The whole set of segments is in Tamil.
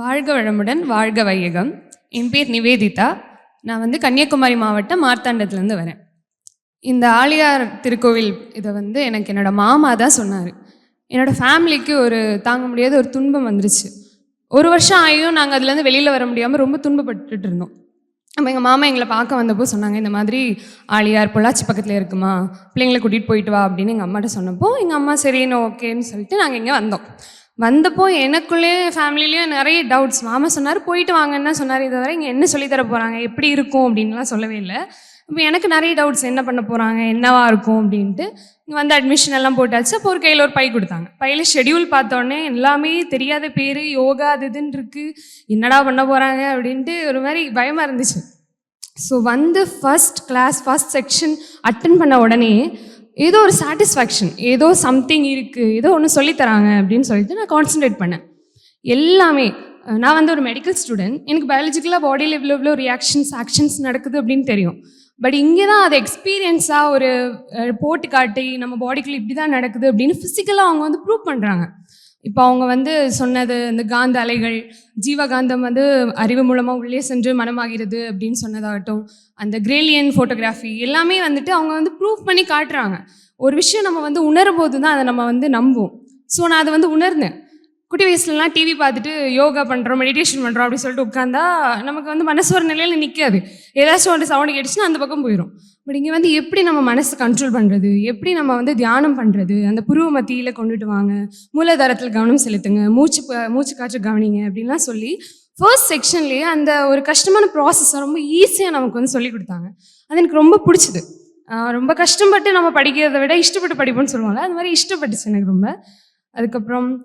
வாழ்க வளமுடன் வாழ்க வையகம். என் பேர் நிவேதிதா. நான் வந்து கன்னியாகுமரி மாவட்டம் மார்த்தாண்டத்துலேருந்து வரேன். இந்த ஆழியார் திருக்கோவில் இதை வந்து எனக்கு என்னோடய மாமா தான் சொன்னார். என்னோட ஃபேமிலிக்கு ஒரு தாங்க முடியாத ஒரு துன்பம் வந்துருச்சு. ஒரு வருஷம் ஆகியும் நாங்கள் அதுலேருந்து வெளியில் வர முடியாமல் ரொம்ப துன்பப்பட்டுட்டு இருந்தோம். அப்போ எங்கள் மாமா எங்களை பார்க்க வந்தப்போ சொன்னாங்க இந்த மாதிரி ஆழியார் பொள்ளாச்சி பக்கத்தில் இருக்குமா? பிள்ளைங்களை கூட்டிகிட்டு போயிட்டு வா அப்படின்னு எங்கள் அம்மாட்ட சொன்னப்போ எங்கள் அம்மா சரின்னு ஓகேன்னு சொல்லிட்டு நாங்கள் இங்கே வந்தோம். வந்தப்போ எனக்குள்ளேயே ஃபேமிலிலேயும் நிறைய டவுட்ஸ் மாமா சொன்னார் போயிட்டு வாங்கன்னு தான் சொன்னார். இதை வரை இங்கே என்ன சொல்லித்தர போகிறாங்க எப்படி இருக்கும்? அப்படின்லாம் சொல்லவே இல்லை. இப்போ எனக்கு நிறைய டவுட்ஸ் என்ன பண்ண போகிறாங்க என்னவா இருக்கும்? அப்படின்ட்டு இங்கே வந்து அட்மிஷன் எல்லாம் போட்டாச்சு. அப்போ ஒரு கையில் ஒரு பை கொடுத்தாங்க. பையில் ஷெடியூல் பார்த்தோன்னே எல்லாமே தெரியாத பேர். யோகா அது இதுன்னு இருக்குது என்னடா பண்ண போகிறாங்க அப்படின்ட்டு ஒரு மாதிரி பயமாக இருந்துச்சு. ஸோ வந்து first class first section attend பண்ண உடனே ஏதோ ஒரு சாட்டிஸ்ஃபேக்ஷன் ஏதோ சம்திங் இருக்குது ஏதோ ஒன்று சொல்லித்தராங்க அப்படின்னு சொல்லிட்டு நான் கான்சென்ட்ரேட் பண்ணேன். எல்லாமே நான் வந்து ஒரு மெடிக்கல் ஸ்டூடெண்ட் எனக்கு பயாலஜிக்கலாக பாடியில் இவ்வளோ இவ்வளோ ரியாக்ஷன்ஸ் ஆக்ஷன்ஸ் நடக்குது அப்படின்னு தெரியும். பட் இங்கே தான் அது எக்ஸ்பீரியன்ஸாக ஒரு போட்டு காட்டி நம்ம பாடிக்குள்ளே இப்படி தான் நடக்குது அப்படின்னு ஃபிசிக்கலாக அவங்க வந்து ப்ரூவ் பண்ணுறாங்க இப்போ அவங்க வந்து சொன்னது இந்த காந்த அலைகள் ஜீவகாந்தம் வந்து அறிவு மூலமாக உள்ளே சென்று மனமாகிறது அப்படின்னு சொன்னதாகட்டும் அந்த கிரேலியன் ஃபோட்டோகிராஃபி எல்லாமே வந்துட்டு அவங்க வந்து ப்ரூவ் பண்ணி காட்டுறாங்க. ஒரு விஷயம் நம்ம வந்து உணரும் போது தான் அதை நம்ம வந்து நம்புவோம். ஸோ நான் அதை வந்து உணர்ந்தேன். குட்டி வயசுலலாம் டிவி பார்த்துட்டு யோகா பண்ணுறோம் மெடிடேஷன் பண்ணுறோம் அப்படின்னு சொல்லிட்டு உட்காந்தா நமக்கு வந்து மனசு ஒரு நிலையில் நிற்காது ஏதாச்சும் ஒரு சவுண்டு கேட்டுச்சுன்னா அந்த பக்கம் போயிடும் பட் இங்கே வந்து எப்படி நம்ம மனசை கண்ட்ரோல் பண்ணுறது எப்படி நம்ம வந்து தியானம் பண்ணுறது அந்த புருவ மத்தியில் கொண்டுட்டு வாங்க. மூலாதாரத்தில் கவனம் செலுத்துங்க. மூச்சு ப- மூச்சு காற்று கவனிங்க அப்படின்லாம் சொல்லி ஃபர்ஸ்ட் செக்ஷன்லேயே அந்த ஒரு கஷ்டமான ப்ராசஸை ரொம்ப ஈஸியாக நமக்கு வந்து சொல்லி கொடுத்தாங்க. அது எனக்கு ரொம்ப பிடிச்சது. ரொம்ப கஷ்டப்பட்டு நம்ம படிக்கிறதை விட இஷ்டப்பட்டு படிப்போம்னு சொல்லுவாங்க அது மாதிரி இஷ்டப்பட்டுச்சு எனக்கு ரொம்ப. அதுக்கப்புறம்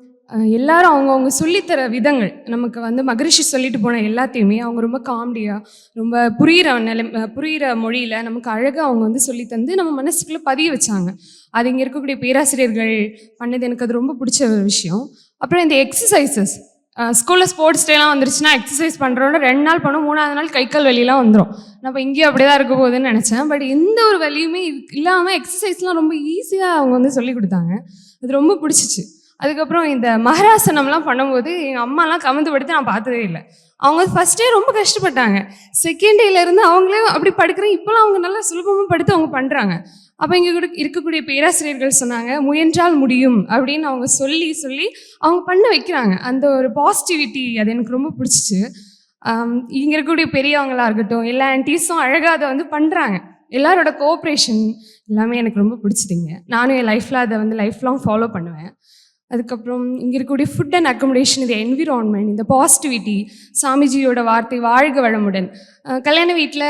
எல்லாரும் அவங்கவுங்க சொல்லித்தர விதங்கள். நமக்கு வந்து மகரிஷி சொல்லிட்டு போன எல்லாத்தையுமே அவங்க ரொம்ப காமெடியாக ரொம்ப புரிகிற நிலை புரிகிற மொழியில் நமக்கு அழகாக அவங்க வந்து சொல்லி தந்து நம்ம மனசுக்குள்ளே பதிய வச்சாங்க. அது இங்கே இருக்கக்கூடிய பேராசிரியர்கள் பண்ணது எனக்கு அது ரொம்ப பிடிச்ச ஒரு விஷயம். அப்புறம் இந்த எக்ஸசைசஸ் ஸ்கூலில் ஸ்போர்ட்ஸ் டேலாம் வந்துருச்சுன்னா எக்ஸசைஸ் பண்ணுறோன்னு ரெண்டு நாள் பண்ணோம் மூணாவது நாள் கை கால் வலிலாம் வந்துடும் நம்ம இங்கேயும் அப்படியே தான் இருக்க போகுதுன்னு நினச்சேன். பட் எந்த ஒரு வலியுமே இல்லாமல் எக்ஸசைஸ்லாம் ரொம்ப ஈஸியாக அவங்க வந்து சொல்லி கொடுத்தாங்க. அது ரொம்ப பிடிச்சிச்சு. அதுக்கப்புறம் இந்த மகராசனம்லாம் பண்ணும்போது எங்கள் அம்மாலாம் கவிழ்ந்து படுத்து நான் பார்த்ததே இல்லை. அவங்க ஃபர்ஸ்ட் டே ரொம்ப கஷ்டப்பட்டாங்க. செகண்ட் டேலேருந்து அவங்களே அப்படி படுக்கிறேன். இப்போலாம் அவங்க நல்லா சுலபமாக படுத்து அவங்க பண்ணுறாங்க அப்போ இங்கே கூட இருக்கக்கூடிய பேராசிரியர்கள் சொன்னாங்க முயன்றால் முடியும் அப்படின்னு அவங்க சொல்லி சொல்லி அவங்க பண்ண வைக்கிறாங்க. அந்த ஒரு பாசிட்டிவிட்டி அது எனக்கு ரொம்ப பிடிச்சிச்சு. இங்கே இருக்கக்கூடிய பெரியவங்களாக இருக்கட்டும் எல்லா ஆன்டிஸும் அழகாக அதை வந்து பண்ணுறாங்க எல்லாரோட கோஆப்ரேஷன் எல்லாமே எனக்கு ரொம்ப பிடிச்சிதுங்க. நானும் என் லைஃப்பில் அதை வந்து லைஃப் லாங் ஃபாலோ பண்ணுவேன். அதுக்கப்புறம் இங்கே இருக்கக்கூடிய ஃபுட் அண்ட் அக்கமடேஷன் இந்த என்விரான்மெண்ட் இந்த பாசிட்டிவிட்டி சாமிஜியோட வார்த்தை வாழ்க வளமுடன். கல்யாண வீட்டில்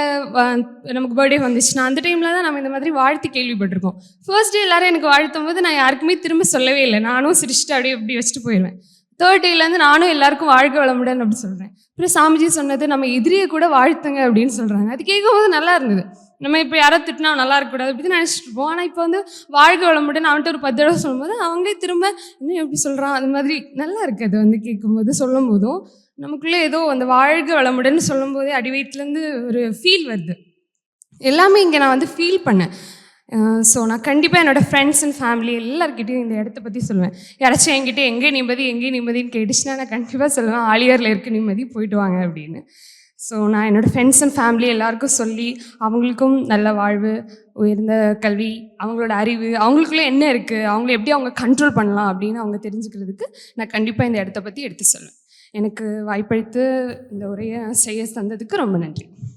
நமக்கு பர்த்டே வந்துச்சுன்னா அந்த டைமில் தான் நம்ம இந்த மாதிரி வாழ்த்து கேள்விப்பட்டிருக்கோம் ஃபர்ஸ்ட் டே எல்லாரும் எனக்கு வாழ்த்தும் போது நான் யாருக்குமே திரும்ப சொல்லவே இல்லை. நானும் சிரிச்சுட்டு அப்படியே இப்படி வச்சுட்டு போயிடுவேன். தேர்ட் டேலேருந்து நானும் எல்லாருக்கும் வாழ்க்கை வளமுடன் அப்படி சொல்கிறேன் அப்புறம் சாமிஜி சொன்னது நம்ம எதிரியை கூட வாழ்த்துங்க அப்படின்னு சொல்கிறாங்க அது கேட்கும்போது நல்லா இருந்தது. நம்ம இப்போ யாரோ திட்டினா நல்லா இருக்கக்கூடாது அப்படி தான் நினச்சிட்டு இருப்போம். ஆனால் இப்போ வந்து வாழ்க்கை வளமுடன் அவன்கிட்ட ஒரு பத்து தடவை சொல்லும்போது அவங்களே திரும்ப இன்னும் எப்படி சொல்கிறான் அது மாதிரி நல்லா இருக்குது அது வந்து கேட்கும்போது சொல்லும் போதும் நமக்குள்ளே ஏதோ அந்த வாழ்க வளமுடன் சொல்லும்போதே அடிவயிற்றுலேருந்து ஒரு ஃபீல் வருது. எல்லாமே இங்கே நான் வந்து ஃபீல் பண்ணேன். ஸோ நான் கண்டிப்பாக என்னோடய ஃப்ரெண்ட்ஸ் அண்ட் ஃபேமிலி எல்லாருக்கிட்டையும் இந்த இடத்த பற்றி சொல்லுவேன். யாராச்சும் என்கிட்ட எங்கே நிம்மதி எங்கே நிம்மதின்னு கேட்டுச்சுன்னா நான் கண்டிப்பாக சொல்லுவேன் ஆலியாரில் இருக்க நிம்மதி போயிட்டு வாங்க அப்படின்னு. ஸோ நான் என்னோடய ஃப்ரெண்ட்ஸ் அண்ட் ஃபேமிலி எல்லாருக்கும் சொல்லி அவங்களுக்கும் நல்ல வாழ்வு உயர்ந்த கல்வி அவங்களோட அறிவு அவங்களுக்குள்ளே என்ன இருக்குது அவங்கள எப்படி அவங்க கண்ட்ரோல் பண்ணலாம் அப்படின்னு அவங்க தெரிஞ்சுக்கிறதுக்கு நான் கண்டிப்பாக இந்த இடத்த பற்றி எடுத்து சொல்லுவேன். எனக்கு வாய்ப்பளித்து இந்த உரையை செய்ய தந்ததுக்கு ரொம்ப நன்றி.